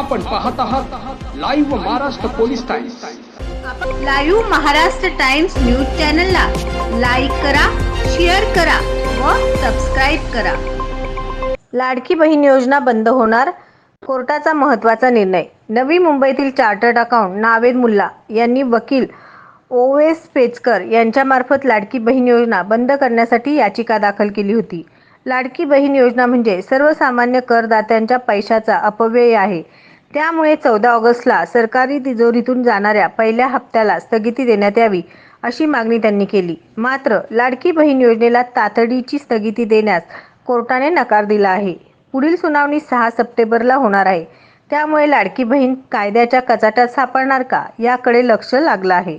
आपण पाहत आहात live Maharashtra police times live Maharashtra times news चॅनलला लाईक करा शेअर करा व सबस्क्राईब करा. लाडकी बहीण योजना बंद होणार? कोर्टाचा महत्त्वाचा निर्णय. नवी मुंबईतील चार्टर्ड अकाउंट नावेद मुल्ला यांनी वकील ओवेस पेचकर यांच्यामार्फत लाडकी बहीण योजना बंद करण्यासाठी याचिका दाखल केली होती. लाडकी बहीण योजना म्हणजे सर्वसामान्य करदात्यांच्या पैशाचा अपव्यय आहे. त्यामुळे चौदा ऑगस्टला सरकारी तिजोरीतून जाणाऱ्या पहिल्या हप्त्याला स्थगिती देण्यात यावी अशी मागणी त्यांनी केली. मात्र लाडकी बहीण योजनेला तातडीची स्थगिती देण्यास कोर्टाने नकार दिला आहे. पुढील सुनावणी सहा सप्टेंबरला होणार आहे. त्यामुळे लाडकी बहीण कायद्याच्या कचाट्यात सापडणार का? याकडे लक्ष लागलं आहे.